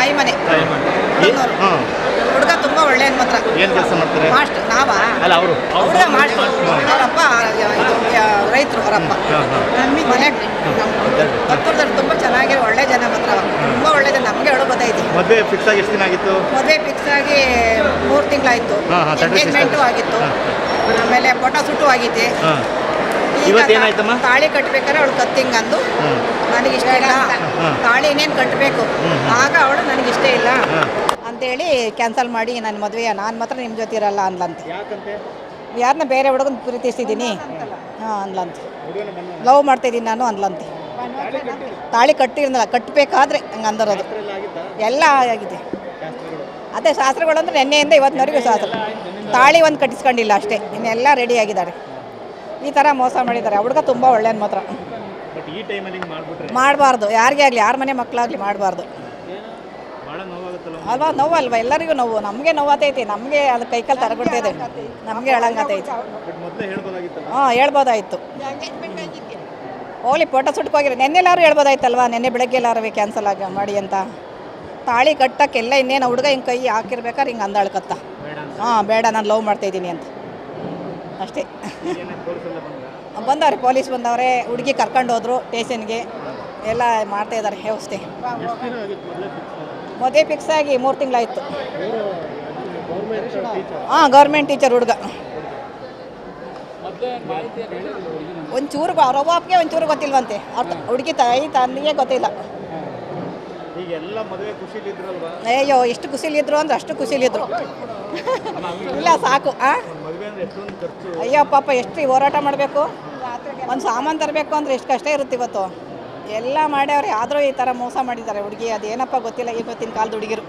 ತಾಯಿ ಮನೆ. ಹಾಂ. ಹುಡುಗ ತುಂಬಾ ಒಳ್ಳೆ ಮಾತ್ರ ಏನು ಕೆಲಸ ಮಾಡ್ತಾರೆ? ಮಾಸ್ಟ್ ನಾವಾ? ಅಲ್ಲ ಅವರು. ಹುಡುಗ ಮಾಸ್ಟ್. ಅವರಪ್ಪ ರೈತರು ಅವರಪ್ಪ. ಹಾಂ ಹಾಂ ಮನೆ ಹತ್ತರದಲ್ಲಿ ತುಂಬಾ ಚೆನ್ನಾಗಿ ಒಳ್ಳೆ ಜನ ಮಾತ್ರ. ತುಂಬಾ ಒಳ್ಳೆ ಜನ ನಮಗೆ ಹೇಳೋ ಗೊತ್ತೈತಿ ಮದುವೆ ಫಿಕ್ಸ್ ಆಗಿ ಎಷ್ಟು ದಿನ ಆಗಿತ್ತು? ಮದುವೆ ಫಿಕ್ಸ್ ಆಗಿ ಮೂರು ತಿಂಗಳಾಯ್ತು. ಹಾ, ಹಾ, thirty six ಎಂಗೇಜ್ಮೆಂಟು ಆಗಿತ್ತು. ಆಮೇಲೆ ಫೋಟೋ ಶೂಟು ಆಗೈತೆ ಹಾಂ. ಈಗ ಇವತ್ತೇನಾಯ್ತಮ್ಮ? ತಾಳಿ ಕಟ್ಬೇಕಾದ್ರೆ ಅವಳು ಕತ್ತಿಂಗ್ ಅಂದು. ಹ್ಮ್. ನನಗೆ ಇಷ್ಟ ಇಲ್ಲ. ಹ್ಮ್. ತಾಳಿ ಇನ್ನೇನು ಕಟ್ಟಬೇಕು ಆಗ ಅವಳು ನನಗೆ ಇಷ್ಟ ಇಲ್ಲ ಹಾಂ ಅಂತೇಳಿ ಕ್ಯಾನ್ಸಲ್ ಮಾಡಿ ನನ್ನ ಮದುವೆ ನಾನು ಮಾತ್ರ ನಿಮ್ಮ ಜೊತೆ ಇರಲ್ಲ ಅನ್ಲಂತ ಯಾರನ್ನ ಬೇರೆ ಹುಡುಗನ ಪ್ರೀತಿಸ್ತಿದ್ದೀನಿ ಹಾಂ ಅನ್ಲಂತ ಲವ್ ಮಾಡ್ತಿದ್ದೀನಿ ನಾನು ಅಂದ್ಲಂತೆ. ತಾಳಿ ಕಟ್ಟಿರಲಿಲ್ಲ ಕಟ್ಟಬೇಕಾದ್ರೆ ಹಂಗೆ ಅಂದರೋದು. ಎಲ್ಲ ಆಗಿದೆ. ಅದೇ ಶಾಸ್ತ್ರಗಳು ಅಂದ್ರೆ ನಿನ್ನೆಯಿಂದ ಇವತ್ತಿನವರೆಗೂ ಶಾಸ್ತ್ರ. ತಾಳಿ ಒಂದು ಕಟ್ಟಿಸ್ಕೊಂಡಿಲ್ಲ ಅಷ್ಟೇ. ಇನ್ನೆಲ್ಲ ರೆಡಿ ಆಗಿದ್ದಾರೆ. ಈ ಥರ ಮೋಸ ಮಾಡಿದ್ದಾರೆ. ಹುಡುಗ ತುಂಬ ಒಳ್ಳೆಯ ಮಾತ್ರ. ಮಾಡಬಾರ್ದು. ಯಾರಿಗೇ ಆಗಲಿ ಯಾರ ಮನೆ ಮಕ್ಕಳಾಗಲಿ ಮಾಡಬಾರ್ದು. ಅಲ್ವಾ? ನೋವು ಅಲ್ವಾ? ಎಲ್ಲರಿಗೂ ನೋವು. ನಮಗೆ ನೋವತೈತಿ. ನಮಗೆ ಅದು ಕೈಕಾಲು ತರಬಿಡ್ತೈತೆ ನಮಗೆ ಹೇಳಂಗತೈತಿ ಹಾಂ ಹೇಳ್ಬೋದಾಯ್ತು. ಹೋಗ್ಲಿ ಫೋಟೋ ಸುಟ್ಕೋಗಿರಿ ನೆನ್ನೆಲ್ಲಾರು ಹೇಳ್ಬೋದಾಯ್ತಲ್ವಾ? ನೆನ್ನೆ ಬೆಳಗ್ಗೆ ಎಲ್ಲಾರು ಕ್ಯಾನ್ಸಲ್ ಆಗಿ ಮಾಡಿ ಅಂತ. ತಾಳಿ ಕಟ್ಟಕ್ಕೆಲ್ಲ ಇನ್ನೇನು ಹುಡುಗ ಹಿಂಗೆ ಕೈ ಹಾಕಿರ್ಬೇಕಾದ್ರೆ ಹಿಂಗೆ ಅಂದಾಳ್ಕತ್ತ. ಹಾಂ ಬೇಡ ನಾನು ಲವ್ ಮಾಡ್ತಾಯಿದ್ದೀನಿ ಅಂತ. ಅಷ್ಟೇ. ಬಂದವ್ರಿ ಬಂದವ್ರೆ ಪೊಲೀಸ್ ಬಂದವ್ರೆ. ಹುಡುಗಿ ಕರ್ಕೊಂಡು ಹೋದ್ರು ಸ್ಟೇಷನ್ಗೆ ಎಲ್ಲ ಮಾಡ್ತಾ ಇದ್ದಾರೆ ವ್ಯವಸ್ಥೆ ಮದುವೆ ಫಿಕ್ಸ್ ಆಗಿ ಮೂರು ತಿಂಗಳಾಯ್ತು. ಹಾಂ ಗೌರ್ಮೆಂಟ್ ಟೀಚರ್ ಹುಡುಗ. ಒಂಚೂರು ಅಪ್ಪಗೆ ಒಂಚೂರು ಗೊತ್ತಿಲ್ವಂತೆ. ಹುಡುಗಿ ತಾಯಿ ತಂದಿಗೆ ಗೊತ್ತಿಲ್ಲ. ಅಯ್ಯೋ ಎಷ್ಟು ಖುಷಿಲಿದ್ರು ಅಂದ್ರೆ ಅಷ್ಟು ಖುಷಿಲಿದ್ರು. ಇಲ್ಲ ಸಾಕು ಆ? ಅಯ್ಯೋ ಪಾಪ ಎಷ್ಟು ಹೋರಾಟ ಮಾಡಬೇಕು? ಒಂದು ಸಾಮಾನು ತರಬೇಕು ಅಂದ್ರೆ ಎಷ್ಟು ಕಷ್ಟ ಇರುತ್ತೆ ಇವತ್ತು. ಎಲ್ಲ ಮಾಡ್ಯಾವ್ರಿ ಆದರೂ ಈ ಥರ ಮೋಸ ಮಾಡಿದ್ದಾರೆ. ಹುಡುಗಿ ಅದೇನಪ್ಪ ಗೊತ್ತಿಲ್ಲ ಇವತ್ತಿನ ಕಾಲದ ಹುಡುಗಿರು.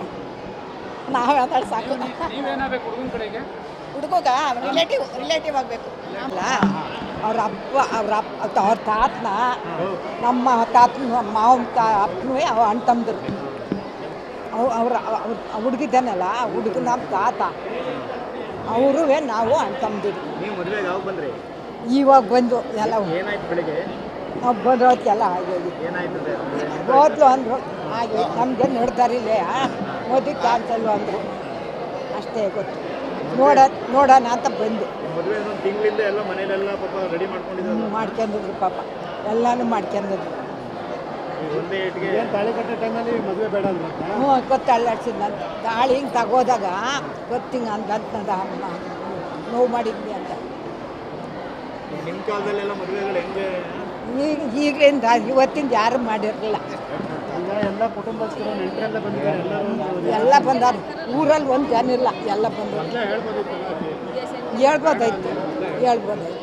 ನಾವು ಯಾವ್ದಾಳು ಸಾಕು. ಹುಡುಗ ರಿಲೇಟಿವ್ ರಿಲೇಟಿವ್ ಆಗಬೇಕು. ಅಲ್ಲ ಅವ್ರ ಅಪ್ಪ ಅವ್ರ ಅಪ್ಪ ಅವ್ರ ತಾತನ ನಮ್ಮ ತಾತನ ಮಾವನ ತಾ ಅಪ್ಪನೂ ಅವ ಅಣ್ಣ ತಮ್ಮದ್ರು ಅವ್ ಅವ್ರ ಹುಡುಗಿದ್ದಾನಲ್ಲ ಹುಡುಗ ನಮ್ಮ ತಾತ. ಅವರು ನಾವು ಅಣ್ಣ ತಮ್ಮದಿರು ಇವಾಗ ಬಂದು ಎಲ್ಲ ಏನಾಯ್ತು ಬೆಳಿಗ್ಗೆ? ನಾವು ಬಂದಿರೋದಕ್ಕೆಲ್ಲ ಆಗೋಗಿ ಏನಾಯ್ತು ಅಂದ್ರೆ ಹೋದ್ಲು ಅಂದರು ಹಾಗೆ ನಮಗೆ ನೋಡ್ತಾರಿಲ್ಲೇ ಮದುವೆ ಕ್ಯಾನ್ಸಲ್ ಅಂದರು. ಅಷ್ಟೇ ಗೊತ್ತು. ನೋಡ ನೋಡೋಣ ಅಂತ ಬಂದು. ಮದುವೆ ಒಂದು ತಿಂಗಳಿಂದ ಎಲ್ಲ ಮನೇಲೆಲ್ಲ ಪಾಪ ರೆಡಿ ಮಾಡ್ಕೊಂಡಿದ್ರು ಮಾಡ್ಕೊಂಡಿದ್ರು ಪಾಪ. ಎಲ್ಲನೂ ಮಾಡ್ಕೊಂಡಿದ್ರು. ಹ್ಞೂ ಗೊತ್ತು ಅಳ್ಳಾಡ್ಸಿದ್ ನಾನು ತಾಳಿ ಹಿಂಗೆ ತಗೋದಾಗ ಗೊತ್ತಿಂಗ ಅಂತ ಅಮ್ಮ ನೋವು ಮಾಡಿದ್ವಿ ಅಂತ. ನಿಮ್ಮ ಕಾಲದಲ್ಲೆಲ್ಲ ಮದುವೆಗಳು ಹೆಂಗೆ? ಈಗ ಇವತ್ತಿಂದ ಯಾರು ಮಾಡಿರಲಿಲ್ಲ. ಎಲ್ಲ ಕುಟುಂಬಸ್ಥರು ಎಲ್ಲ ಬಂದಾರ. ಊರಲ್ಲಿ ಒಂದು ಜನ ಇಲ್ಲ ಎಲ್ಲ ಬಂದರು. ಹೇಳ್ಬೋದಾಯ್ತು ಹೇಳ್ಬೋದಾಯ್ತು.